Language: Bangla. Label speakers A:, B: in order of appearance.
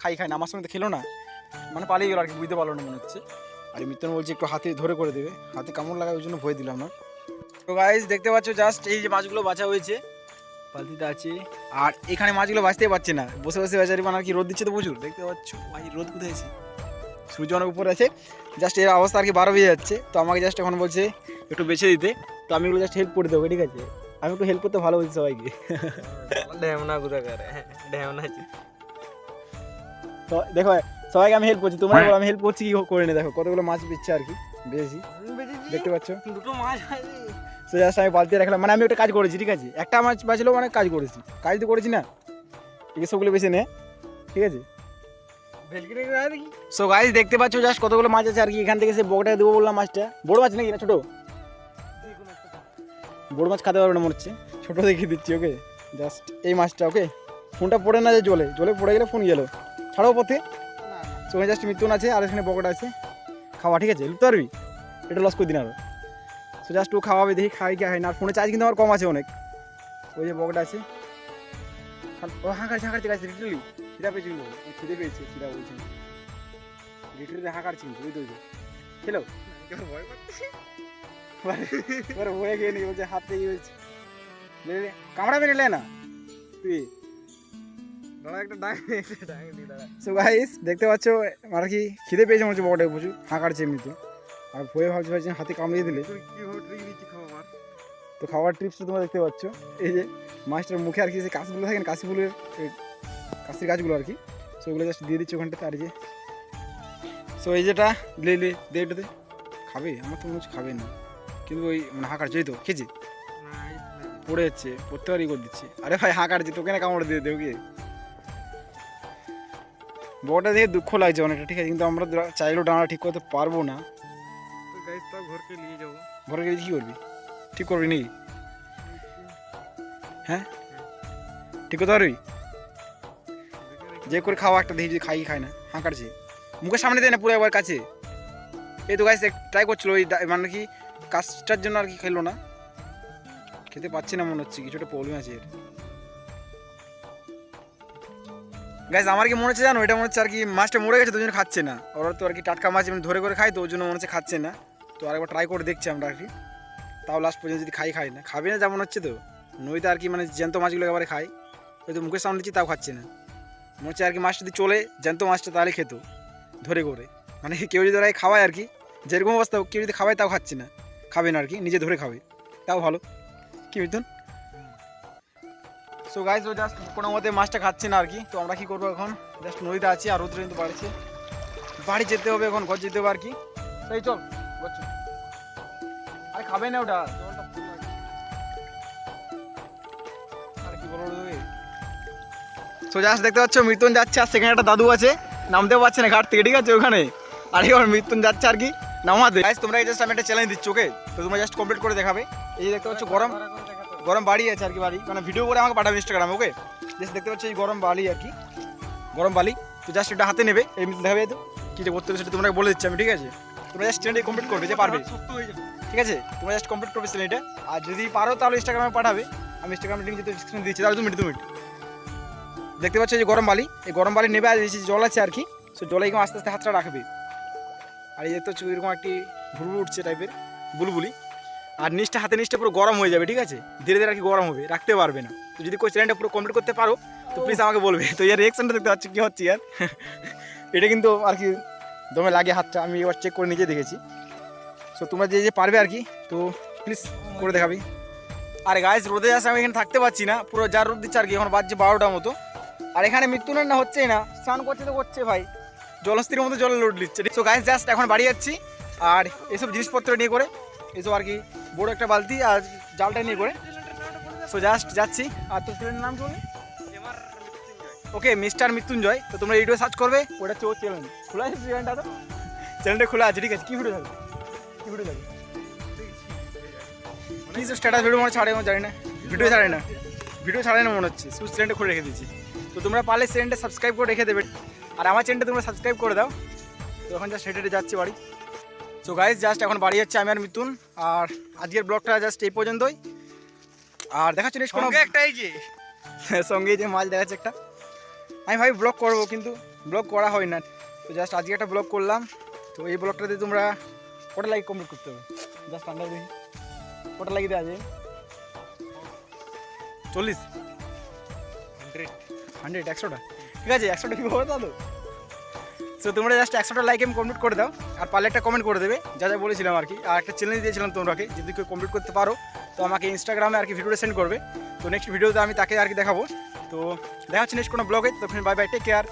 A: খাই খাই না, আমার সঙ্গে তো খেলো না। মানে পালিয়ে গেলো আর কি, বুঝতে পারল না মনে হচ্ছে। আর মিত্তন বলছে একটু হাতে ধরে করে দেবে। হাতে কামড় লাগায় ওই জন্য ভয় দিলাম না। তো গাইজ দেখতে পাচ্ছ জাস্ট এই যে মাছগুলো বাঁচা হয়েছে, বালতিতে আছে। আর এখানে মাছগুলো বাঁচতেই পারছে না। বসে বসে বেচারি মানে কি রোদ দিচ্ছে তো প্রচুর। দেখতে পাচ্ছ, ভাই রোদ কোথায় আছে? সূর্য অনেক উপরে আছে। জাস্ট এর অবস্থা আর কি বারো বেজে যাচ্ছে। তো আমাকে জাস্ট এখন বলছে একটু বেছে দিতে। তো আমি ওগুলো জাস্ট হেল্প করে দেবো, ঠিক আছে? আমি একটু হেল্প করতে ভালো বলছি সবাইকে।
B: ঢেমনা কোথা করে ঢেমনা
A: দেখো সবাইকে আমি হেল্প করছি। তোমরা বলো আমি হেল্প করছি কি করে নি? দেখো কতগুলো মাছ বেচছে আর কি। বেশি। দেখতে পাচ্ছ?
B: দুটো মাছ
A: তো জাস্ট আমি বালতি রাখলাম। মানে আমি একটা কাজ করেছি ঠিক আছে? একটা মাছ বাঁচলেও মানে কাজ করেছি। কাজ তো করেছি না? ঠিক আছে সবগুলো বেছে নে। ঠিক আছে? সো গাইজ দেখতে পাচ্ছ জাস্ট কতগুলো মাছ আছে আর কি। এখান থেকে সে বকটাকে দেবো বললাম মাছটা। বড় মাছ নাকি না ছোটো? বড় মাছ খেতে পারবে না মনে হচ্ছে। ছোটো দেখে দিচ্ছি ওকে জাস্ট এই মাছটা ওকে ফোনটা পড়ে না যে জলে জলে পড়ে গেলে ফোন গেল। ছাড়াও পথে। সো জাস্ট মৃত্যুন আছে, আর এখানে বকটা আছে। খাওয়া, ঠিক আছে? লুকতে পারবি? এটা লস করে দিন আরও। সো জাস্ট ও খাওয়াবে, দেখি খাই কি হয় না। আর ফোনে চার্জ কিন্তু আমার কম আছে অনেক। ওই যে বকটা আছে। ও হাঁকার হাঁকার গাছ লিটারলি খিদা পেয়েছি খিদে পেয়েছে, খিদা বলছি। লিটারলি হাঁকার চিনছি ওই তো ওই ওরে হয়ে গিয়ে নি বলছে, হাতে থেকে হয়েছে। কামড়াবে নিলে না। তুই। সো গাইস দেখতে পাচ্ছ আর কি খিদে পেয়েছে মনে হচ্ছে বকটাকে প্রচুর হাঁকারছে এমনিতে আর ভয়ে ভাবছি ভাবছি হাতে কামড়িয়ে দিলে। তো খাওয়ার টিপসটা তোমরা দেখতে পাচ্ছ। এই যে মাছটার মুখে আর কি যে কাশগুলো থাকে না কাশি ফুলের কাশির গাছগুলো আর কি। সেগুলো জাস্ট দিয়ে দিচ্ছি ওখানটাতে আর যে। সো এই যেটা লে লে দে এটাতে। খাবে? আমার তো মনে হচ্ছে খাবে না। কিন্তু ওই মানে হাঁকার যেই তো খেয়েছে? পড়ে যাচ্ছে প্রত্যেকবারই করে দিচ্ছে। আরে ভাই হাঁকার যে তোকে না কামড় দিয়ে দেবো কি? বড়টা দেখে দুঃখ লাগছে অনেকটা ঠিক আছে? কিন্তু আমরা চাইলেও ডানা ঠিক করতে পারব না।
B: তো গাইস ঘরকে নিয়ে যাব।
A: ঘরে গিয়ে কী করবি? ঠিক করবি নাকি? হ্যাঁ? ঠিক করতে পারবি? যে করে খাওয়া একটা দেখি যে খাই খায় না হাঁকারছে মুখের সামনে দেয় না পুরো একবার কাছে। এই তো গাছ ট্রাই করছিল ওই মানে কি কাজটার জন্য আর কি খেলো না। খেতে পাচ্ছি না মনে হচ্ছে কিছুটা প্রবলেম আছে এর। গাইজ আমার কি মনে হচ্ছে জানো? এটা মনে হচ্ছে আর কি মাছটা মরে গেছে, দুজন খাচ্ছে না। ওরা তো আর কি টাটকা মাছ এমনি ধরে করে খায়, তো ওই জন্য মনে হচ্ছে খাচ্ছে না। তো আরেকবার ট্রাই করে দেখছি আমরা আর কি। তাও লাস্ট পর্যন্ত যদি খাই খাই না। খাবে না যেমন হচ্ছে তো। নইতে আর কি মানে জ্যান্ত মাছগুলো একেবারে খায়। হয়তো মুখের সামনে দিচ্ছি, তাও খাচ্ছে না। মনে হচ্ছে আর কি মাছ যদি চলে, জ্যান্ত মাছটা তাহলে খেত। ধরে করে। মানে কেউ যদি ওরাই খাওয়ায় আর কি, যেরকম অবস্থা কেউ যদি খাওয়ায় তাও খাচ্ছে না। খাবে না আর কি, নিজে ধরে খাবে। তাও ভালো। কি মিথুন সো গাইজ ও জাস্ট কোনো মতে মাছটা খাচ্ছে না আর কি। তো আমরা কি করব এখন? জাস্ট নদীতে আছি আর রোদ কিন্তু বাড়ছে বাড়ি যেতে হবে এখন, ঘর যেতে হবে আর কি। সেই চল চল। আরে খাবে না ওটা। আর কি সো জাস্ট দেখতে পাচ্ছ মৃত্যুন যাচ্ছে আর সেখানে একটা দাদু আছে। নামতেও পারছে না ঘাট থেকে, ঠিক আছে ওখানে? আর এবার মৃত্যুন যাচ্ছে আর কি, নামাতে। গাইজ তোমরা জাস্ট আমি একটা চ্যালেঞ্জ দিচ্ছ ওকে তো তোমরা জাস্ট কমপ্লিট করে দেখাবে। এই দেখতে পাচ্ছ, গরম। গরম বাড়ি আছে আর কি বাড়ি। মানে ভিডিও করে আমাকে পাঠাবে ইনস্টাগ্রামে ওকে জাস্ট দেখতে পাচ্ছি এই গরম বালি আর কি। গরম বালি। তো জাস্ট এটা হাতে নেবে এই দেখাবে তো। কী যে করতে হবে সেটা তোমরা বলে দিচ্ছি আমি ঠিক আছে? তোমরা জাস্ট চ্যানেলটি কমপ্লিট করবে যে পারবে। ঠিক আছে? তোমরা জাস্ট কমপ্লিট করবে চ্যানেলটা আর যদি পারো তাহলে ইনস্টাগ্রামে পাঠাবে। আমি ইনস্টাগ্রামে লিঙ্ক যেহেতু ডিসক্রিপশন দিচ্ছি তাহলে দু মিনিট দু মিনিট। দেখতে পাচ্ছ যে গরম বালি। এই গরম বালি নেবে আর জল আছে আর কি সো জলে এরকম আস্তে আস্তে হাতটা রাখবে। আর এই যে তো এরকম একটি ভুরু উঠছে টাইপের বুলবুলি। আর নিচটা হাতে নিচটা পুরো গরম হয়ে যাবে, ঠিক আছে? ধীরে ধীরে আর কি গরম হবে, রাখতে পারবে না। তো যদি કોઈ চ্যানেলটা পুরো কমপ্লিট করতে পারো, তো প্লিজ আমাকে বলবে। তো ইয়ার রিয়াকশনটা দেখতে পাচ্ছি কী হচ্ছে ইয়ার। এটা কিন্তু আর কি দমে লাগে হাতটা আমি এবার চেক করে নিজে দেখেছি। সো তোমরা যে যে পারবে আর কি, তো প্লিজ করে দেখাবি। আর গাইজ রোদে আসে আমি এখানে থাকতে পারছি না। পুরো যার রোদ দিচ্ছে আর কি, এখন বাজছে বারোটার মতো। আর এখানে মৃত্যু না হচ্ছেই না। স্নান করছে তো করছে ভাই। জলস্থির মতো জলে লোড দিচ্ছে সো গাইজ জাস্ট এখন বাড়ি যাচ্ছি। আর এসব জিনিসপত্র নিয়ে করে এসব আর কি বড় একটা বালতি আর জালটা নিয়ে করে। সো জাস্ট যাচ্ছি। আর তোর ফ্রেন্ডের নাম কি ওকে মিস্টার মৃত্যুঞ্জয়। তো তোমরা ইউটিউবে সার্চ করবে, ওটা ওর চ্যানেল খোলা আছে চ্যানেলটা তো? চ্যানেলটা খোলা আছে, ঠিক আছে। কী ভিডিও থাকবে কী ভিডিও থাকবে কি স্ট্যাটাস ভিডিও মনে ছাড়ে, জানি না। ভিডিও ছাড়ে না। ভিডিও ছাড়ে না মনে হচ্ছে। শুধু চ্যানেলটা খুলে রেখে দিয়েছি। তো তোমরা পারলে চ্যানেলটা সাবস্ক্রাইব করে রেখে দেবে। আর আমার চ্যানেলটা তোমরা সাবস্ক্রাইব করে দাও। তো এখন হেঁটে হেঁটে যাচ্ছি বাড়ি। সো গাইজ জাস্ট এখন বাড়ি যাচ্ছে আমি আর মিতুন আর আজকের ব্লগটা জাস্ট এই পর্যন্তই। আর দেখাচ্ছি কোনো
B: সঙ্গে একটা এই যে।
A: সঙ্গে যে মাছ দেখাচ্ছে একটা। আমি ভাই ব্লগ করব কিন্তু ব্লগ করা হয় না। তো জাস্ট আজকে একটা ব্লগ করলাম। তো এই ব্লগটাতে তোমরা কটা লাইক কমপ্লিট করতে হবে? জাস্ট আন্ডার দেখি। কটা লাগিয়ে দেওয়া যায়? চল্লিশ।
B: হান্ড্রেড
A: হান্ড্রেড একশোটা। ঠিক আছে একশোটা কি হবে তাহলে? সো তোমরা জাস্ট একশোটা লাইক আমি কমপ্লিট করে দাও, আর পারলে একটা কমেন্ট করে দেবে, যা যা বলেছিলাম আর কি। আর একটা চ্যালেঞ্জ দিয়েছিলাম তোমরাকে, যদি কেউ কমপ্লিট করতে পারো, তো আমাকে ইনস্টাগ্রামে আর কি ভিডিওটা সেন্ড করবে। তো নেক্সট ভিডিওতে আমি তাকে আর কি দেখাবো। তো দেখা হচ্ছে নেক্সট কোনো ব্লগে তো বাই বাই টেক কেয়ার